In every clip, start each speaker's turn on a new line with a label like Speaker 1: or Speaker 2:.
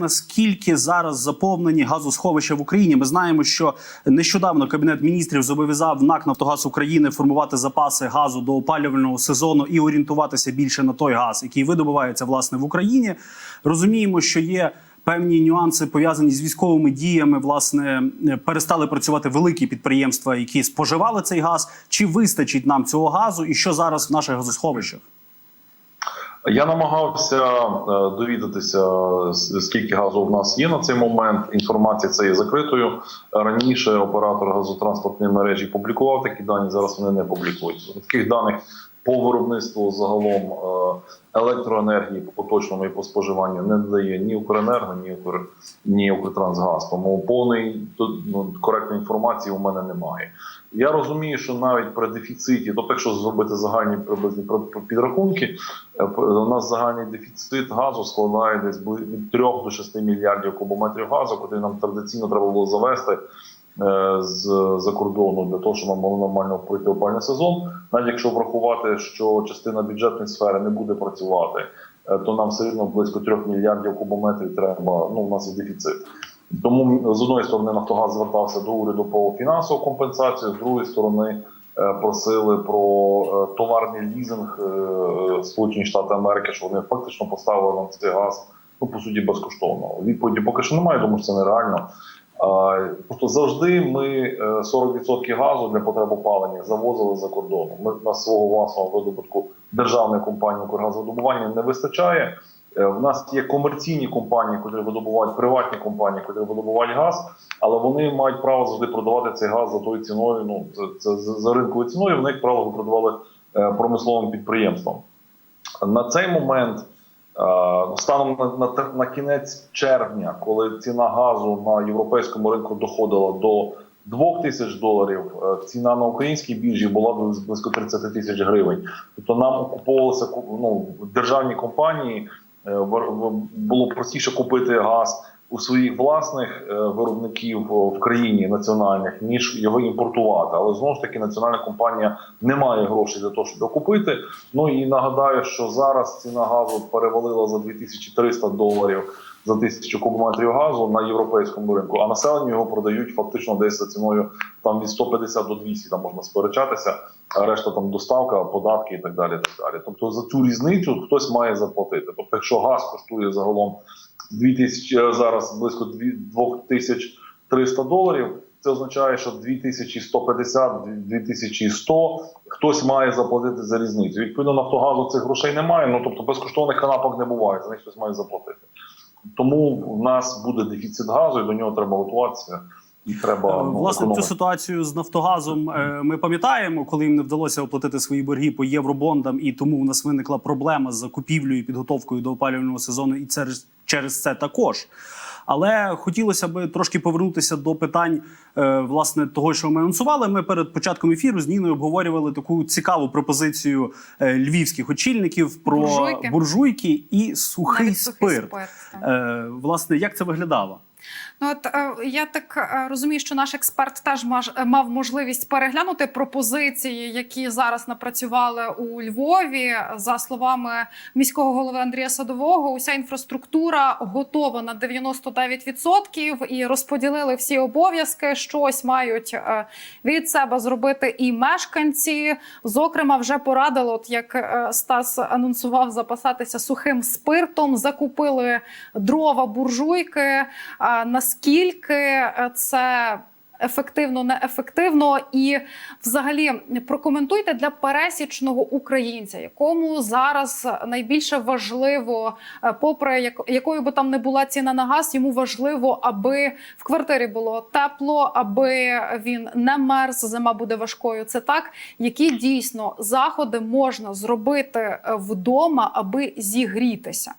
Speaker 1: Наскільки зараз заповнені газосховища в Україні? Ми знаємо, що нещодавно кабінет міністрів зобов'язав НАК Нафтогаз України формувати запаси газу до опалювального сезону і орієнтуватися більше на той газ, який видобувається власне в Україні. Розуміємо, що є певні нюанси пов'язані з військовими діями. Власне перестали працювати великі підприємства, які споживали цей газ. Чи вистачить нам цього газу, і що зараз в наших газосховищах?
Speaker 2: Я намагався е, довідатися, скільки газу в нас є на цей момент. Інформація це є закритою. Раніше оператор газотранспортної мережі публікував такі дані. Зараз вони не публікуються. Таких даних по виробництву загалом е, електроенергії по поточному і по споживанню не надає ні Укренерго, ні Укр ні Укртрансгаз. Тому повної ну, коректної інформації у мене немає. Я розумію, що навіть при дефіциті, тобто, якщо зробити загальні приблизні підрахунки, е, у нас загальний дефіцит газу складає десь від 3 до 6 мільярдів кубометрів газу, куди нам традиційно треба було завести е, з за кордону для того, щоб нам було нормально пройти опальний сезон. Навіть якщо врахувати, що частина бюджетної сфери не буде працювати, е, то нам все одно близько 3 мільярдів кубометрів треба. Ну, у нас є дефіцит. Тому з одної сторони Нафтогаз звертався до уряду по фінансову компенсацію, з другої сторони е, просили про е, товарний лізинг е, Сполучені Штати Америки, що вони фактично поставили нам цей газ ну по суті безкоштовно. Відповіді поки що немає, тому що це нереально. Просто завжди ми е, 40% газу для потреб опалення завозили за кордоном. Ми на свого власного видобутку державної компанії «Укргазвидобування» не вистачає. Е, В нас є комерційні компанії, які видобувають приватні компанії, які видобувають газ, але вони мають право завжди продавати цей газ за тою ціною. Ну це, за ринковою ціною. Вони як правило продавали е, промисловим підприємствам. На цей момент, е, станом на, на, на кінець червня, коли ціна газу на європейському ринку доходила до 2 тисяч доларів, ціна на українській біржі була близ- близько 30 тисяч гривень. Тобто нам окуповувалися ку- ну, державні компанії. Е, Було простіше купити газ у своїх власних е, виробників в країні національних, ніж його імпортувати. Але знову ж таки національна компанія не має грошей для того, щоб його купити. Ну і нагадаю, що зараз ціна газу перевалила за 2300 доларів за тисячу кубометрів газу на європейському ринку, а населенню його продають фактично десь за ціною там від 150 до 200, там можна сперечатися, а решта там доставка, податки і так далі. Так далі. Тобто за цю різницю хтось має заплатити. Тобто, якщо газ коштує загалом 2000, е, зараз близько 2300 доларів. Це означає, що 2150, 2100 хтось має заплатити за різницю. Відповідно, Нафтогазу цих грошей немає. Ну тобто безкоштовних канапок не буває. За них хтось має заплатити. Тому в нас буде дефіцит газу, і до нього треба готуватися. І треба ну,
Speaker 1: Власне, цю ситуацію з Нафтогазом е, ми пам'ятаємо, коли їм не вдалося оплатити свої борги по євробондам, і тому у нас виникла проблема з закупівлею і підготовкою до опалювального сезону, і це через це також. Але хотілося б трошки повернутися до питань е, власне того, що ми анонсували. Ми перед початком ефіру з Ніною обговорювали таку цікаву пропозицію е, львівських очільників про
Speaker 3: Буржуйки.
Speaker 1: буржуйки і сухий
Speaker 3: Навіть сухий
Speaker 1: спирт.
Speaker 3: спирт, так.
Speaker 1: Е, власне, як це виглядало?
Speaker 3: Ну от е, я так е, розумію, що наш експерт теж е, мав можливість переглянути пропозиції, які зараз напрацювали у Львові. За словами міського голови Андрія Садового, уся інфраструктура готова на 99% і розподілили всі обов'язки. Щось мають від себе зробити і мешканці. Зокрема, вже порадили, от як Стас анонсував, запасатися сухим спиртом, закупили дрова, буржуйки. А наскільки е, це ефективно, неефективно, і взагалі прокоментуйте для пересічного українця, якому зараз найбільше важливо, е, попри як, якою би там не була ціна на газ, йому важливо, аби в квартирі було тепло, аби він не мерз, зима буде важкою. Це так, які дійсно заходи можна зробити е, вдома, аби зігрітися.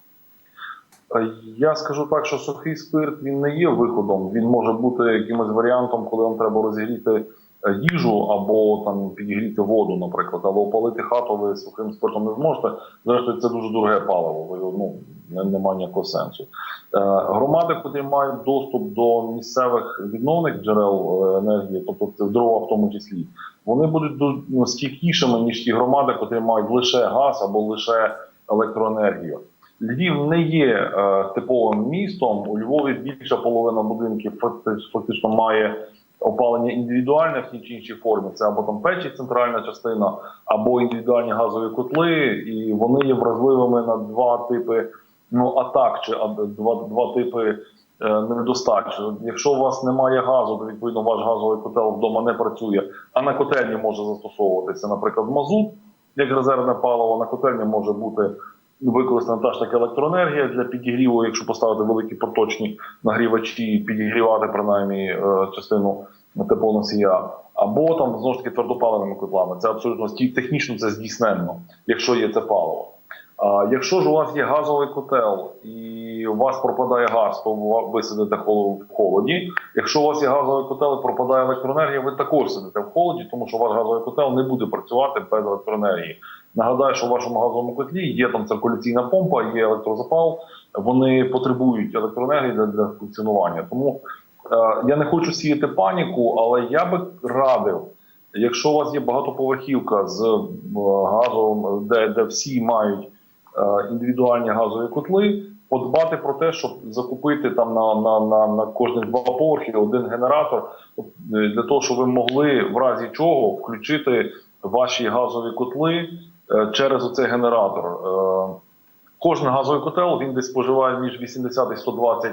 Speaker 2: Я скажу так, що сухий спирт він не є виходом. Він може бути якимось варіантом, коли вам треба розігріти е, їжу або там підігріти воду, наприклад, але опалити хату ви сухим спиртом не зможете. Зрештою, це дуже дороге паливо. Ви ну немає ніякого сенсу. Е, Громади, які мають доступ до місцевих відновних джерел е, енергії, тобто це дрова в тому числі, вони будуть ду- ну, стійкішими ніж ті громади, які мають лише газ або лише електроенергію. Львів не є е, типовим містом. У Львові більша половина будинків факти- фактично має опалення індивідуальне в тій чи іншій формі. Це або там печі, центральна частина, або індивідуальні газові котли, і вони є вразливими на два типи ну атак чи два, два типи е. Якщо у вас немає газу, то відповідно ваш газовий котел вдома не працює, а на котельні може застосовуватися, наприклад, мазут як резервне паливо. На котельні може бути використана та ж таки електроенергія для підігріву, якщо поставити великі проточні нагрівачі, підігрівати принаймні е, частину теплоносія. Або там знову ж таки твердопаливними котлами. Це абсолютно технічно це здійсненно, якщо є це паливо. А якщо ж у вас є газовий котел і у вас пропадає газ, то ви сидите в холоді. Якщо у вас є газовий котел і пропадає електроенергія, ви також сидите в холоді, тому що ваш газовий котел не буде працювати без електроенергії. Нагадаю, що в вашому газовому котлі є там циркуляційна помпа, є електрозапал. Вони потребують електроенергії для, для функціонування. Тому е, я не хочу сіяти паніку, але я би радив. Якщо у вас є багатоповерхівка з е, газом, де, де всі мають е, індивідуальні газові котли, подбати про те, щоб закупити там на, на, на, на кожних два поверхи один генератор, е, для того, щоб ви могли в разі чого включити ваші газові котли через оцей генератор. Е, Кожен газовий котел він десь споживає між 80 і 120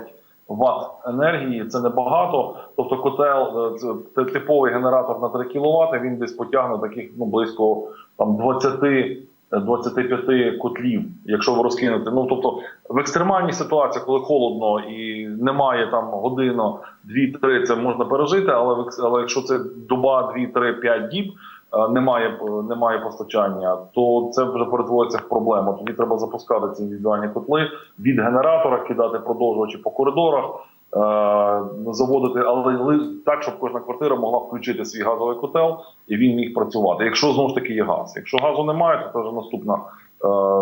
Speaker 2: Вт енергії. Це небагато. Тобто, котел е, це типовий генератор на 3 кВт, він десь потягне таких ну близько там 20 25 котлів, якщо ви розкинете. Ну тобто в екстремальній ситуації, коли холодно і немає там година, дві-три, це можна пережити. Але але якщо це доба, дві, три, п'ять діб. Е, Немає е, немає постачання, то це вже перетворюється в проблему. Тоді треба запускати ці індивідуальні котли від генератора, кидати продовжувачі по коридорах, е, заводити, але так, щоб кожна квартира могла включити свій газовий котел і він міг працювати. Якщо знову ж таки є газ. Якщо газу немає, то це вже наступна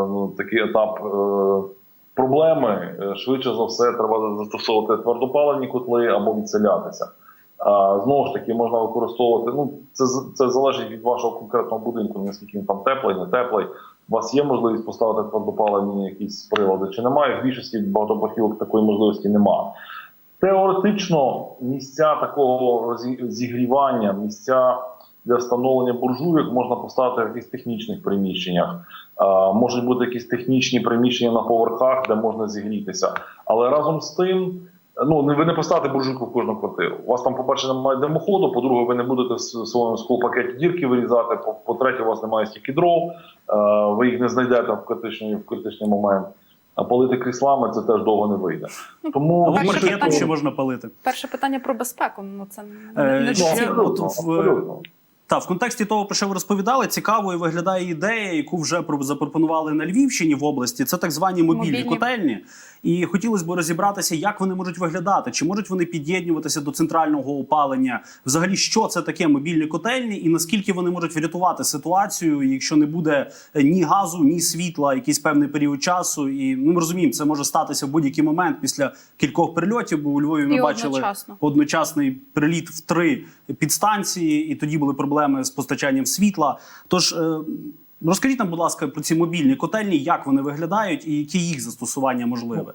Speaker 2: ну, такий етап проблеми. Швидше за все, треба застосовувати твердопаливні котли або відселятися. Знову ж таки, можна використовувати. Ну, це, це залежить від вашого конкретного будинку, наскільки він там теплий, не теплий. У вас є можливість поставити твердопаливні якісь прилади, чи немає? В більшості багатоповерхівок такої можливості немає. Теоретично місця такого зігрівання, місця для встановлення буржуйок можна поставити в якихось технічних приміщеннях. Можуть бути якісь технічні приміщення на поверхах, де можна зігрітися. Але разом з тим, ну ви не поставите буржуйку в кожну квартиру. У вас там, по-перше, немає димоходу, по-друге, ви не будете в своєму склопакеті дірки вирізати. по- По-третє, у вас немає стільки дров, е, ви їх не знайдете в критичний, в критичний момент. А полити кріслами це теж довго не вийде. Тому
Speaker 3: Перше питання.
Speaker 1: ще можна палити.
Speaker 3: Перше питання про безпеку. Ну це
Speaker 1: Е,
Speaker 3: не, не
Speaker 1: ще
Speaker 3: доцільно.
Speaker 1: от в-
Speaker 2: абсолютно.
Speaker 1: Та в контексті того, про що ви розповідали, цікавою виглядає ідея, яку вже про- запропонували на Львівщині в області. Це так звані мобільні,
Speaker 3: Мобільні.
Speaker 1: котельні. І хотілося б розібратися, як вони можуть виглядати, чи можуть вони під'єднуватися до центрального опалення. Взагалі, що це таке мобільні котельні, і наскільки вони можуть врятувати ситуацію, якщо не буде е, ні газу, ні світла, якийсь певний період часу. І ну, ми розуміємо, це може статися в будь-який момент після кількох прильотів. Бо у Львові ми
Speaker 3: І
Speaker 1: бачили
Speaker 3: одночасно.
Speaker 1: одночасний приліт в три підстанції, і тоді були проблеми з постачанням світла. Тож е, розкажіть нам, будь ласка, про ці мобільні котельні, як вони виглядають і які їх застосування можливе.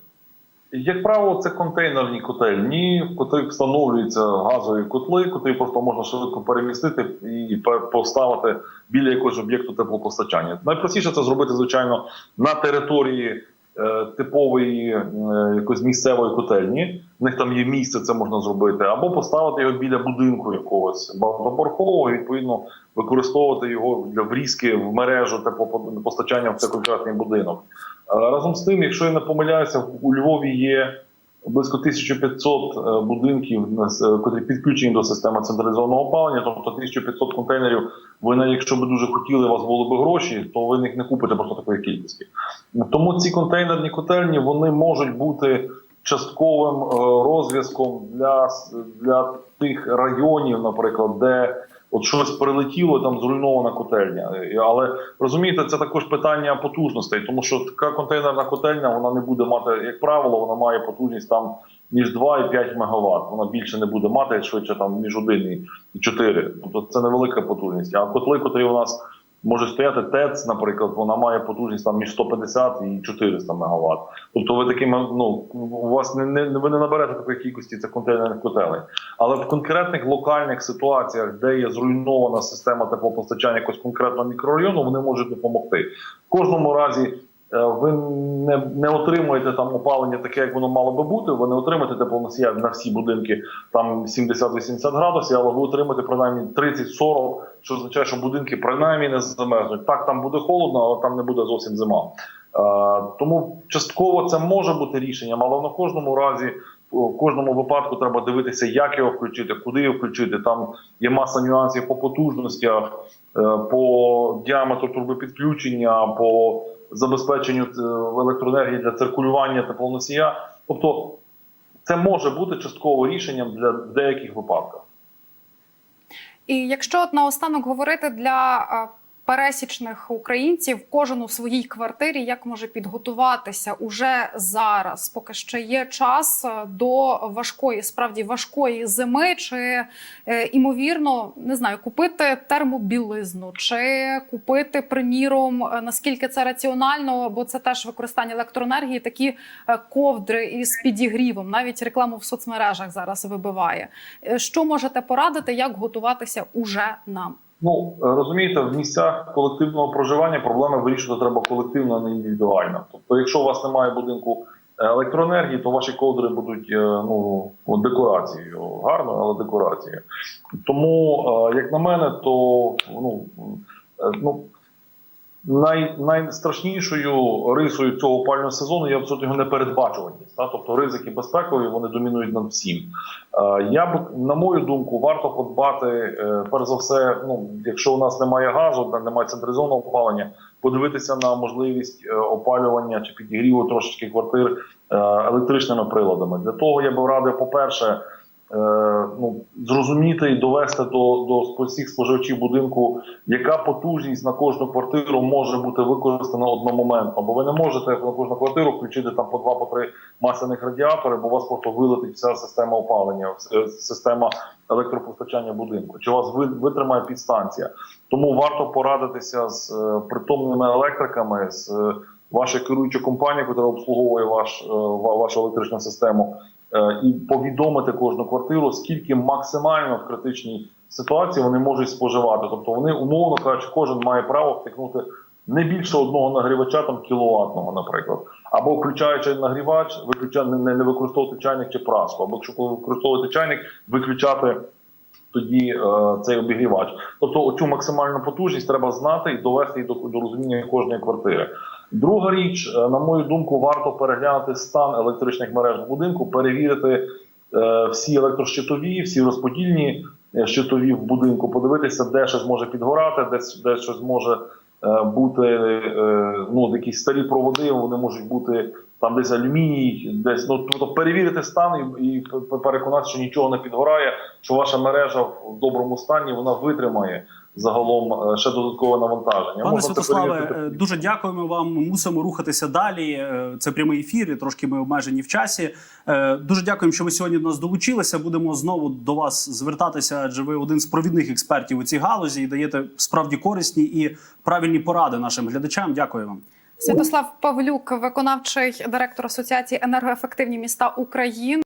Speaker 2: Як правило, це контейнерні котельні, в котрих встановлюються газові котли, котрі просто можна швидко перемістити і поставити біля якогось об'єкту теплопостачання. Найпростіше це зробити, звичайно, на території типової якось місцевої котельні. В них там є місце, це можна зробити, або поставити його біля будинку якогось багатопорхового, і, відповідно використовувати його для врізки в мережу теплопостачання в цей конкретний будинок. Е, Разом з тим, якщо я не помиляюся, у Львові є близько 1500 е, будинків, е, котрі підключені до системи централізованого опалення, тобто 1500 контейнерів. Ви навіть якщо б дуже хотіли, у вас були б гроші, то ви їх не купите просто такої кількості. Тому ці контейнерні котельні вони можуть бути частковим е, розв'язком для, для тих районів, наприклад, де от щось прилетіло, там зруйнована котельня. Е, Але розумієте, це також питання потужностей, тому що така контейнерна котельня вона не буде мати, як правило, вона має потужність там між 2 і 5 МВт. Вона більше не буде мати швидше там між 1 і 4. Тобто це невелика потужність. А котли, котрі у нас може стояти ТЕЦ, наприклад, вона має потужність там між 150 і 400 МВт. Тобто ви такими, ну у вас не, не ви не наберете такої кількості цих контейнерних котелень. Але в конкретних локальних ситуаціях, де є зруйнована система теплопостачання якогось конкретного мікрорайону, вони можуть допомогти. В кожному разі ви не, не отримуєте там опалення таке, як воно мало би бути. Ви не отримаєте теплоносія на всі будинки там 70-80 градусів, але ви отримаєте принаймні 30-40, що означає, що будинки принаймні не замерзнуть. Так, там буде холодно, але там не буде зовсім зима. Е, тому частково це може бути рішенням, але на кожному разі. В кожному випадку треба дивитися, як його включити, куди його включити. Там є маса нюансів по потужностях, е, по діаметру труби підключення, по забезпеченню е, електроенергії для циркулювання теплоносія. Тобто, це може бути частково рішенням для деяких випадків.
Speaker 3: І якщо от наостанок говорити для а, пересічних українців, кожен у своїй квартирі, як може підготуватися уже зараз, поки ще є час е, до важкої, справді важкої зими, чи е, імовірно не знаю, купити термобілизну, чи купити, приміром, е, наскільки це раціонально, бо це теж використання електроенергії, такі ковдри із підігрівом, навіть рекламу в соцмережах зараз вибиває. Що можете порадити, як готуватися уже нам?
Speaker 2: Ну розумієте, в місцях колективного проживання проблеми вирішувати треба колективно, а не індивідуально. Тобто, якщо у вас немає будинку електроенергії, то ваші ковдри будуть е, ну декорацією, гарно, але декорацією. Тому, е, як на мене, то ну, е, ну най, найстрашнішою рисою цього опального сезону є абсолютно його непередбачуваність. Та? Тобто ризики безпекові вони домінують над всім. Е, Я б, на мою думку, варто подбати, е, перш за все, ну, якщо у нас немає газу, немає централізованого опалення, подивитися на можливість е, опалювання чи підігріву трошечки квартир електричними приладами. Для того я би радив, по-перше, е, ну, зрозуміти і довести до, до всіх споживачів будинку, яка потужність на кожну квартиру може бути використана одномоментно. Бо ви не можете на кожну квартиру включити там по два по три масляних радіатори, бо у вас просто вилетить вся система опалення, е, система електропостачання будинку. Чи вас витримає підстанція? Тому варто порадитися з е, притомними електриками, з вашою керуючою компанією, яка обслуговує ваш, е, вашу електричну систему, е, і повідомити кожну квартиру, скільки максимально в критичній ситуації вони можуть споживати. Тобто вони, умовно кажучи, кожен має право втикнути не більше одного нагрівача, там кіловатного, наприклад. Або включаючи нагрівач, виключа, не, не використовувати чайник чи праску. Або якщо ви використовуєте чайник, виключати тоді е, цей обігрівач. Тобто оцю максимальну потужність треба знати і довести її до, до розуміння кожної квартири. Друга річ, е, на мою думку, варто переглянути стан електричних мереж в будинку, перевірити е, всі електрощитові, всі розподільні е, щитові в будинку, подивитися, де щось може підгорати, де, де щось може бути ну, якісь старі проводи, вони можуть бути там десь алюміній, десь ну тобто перевірити стан і, і переконатися, що нічого не підгорає, що ваша мережа в доброму стані вона витримає загалом е, ще додаткове навантаження.
Speaker 1: Пане Святославе, е, дуже дякуємо вам. Мусимо рухатися далі. Е, Це прямий ефір, і трошки ми обмежені в часі. Дуже дякуємо, що ви сьогодні до нас долучилися. Будемо знову до вас звертатися, адже ви один з провідних експертів у цій галузі і даєте справді корисні і правильні поради нашим глядачам. Дякую вам.
Speaker 3: Святослав Павлюк, виконавчий директор Асоціації енергоефективні міста України.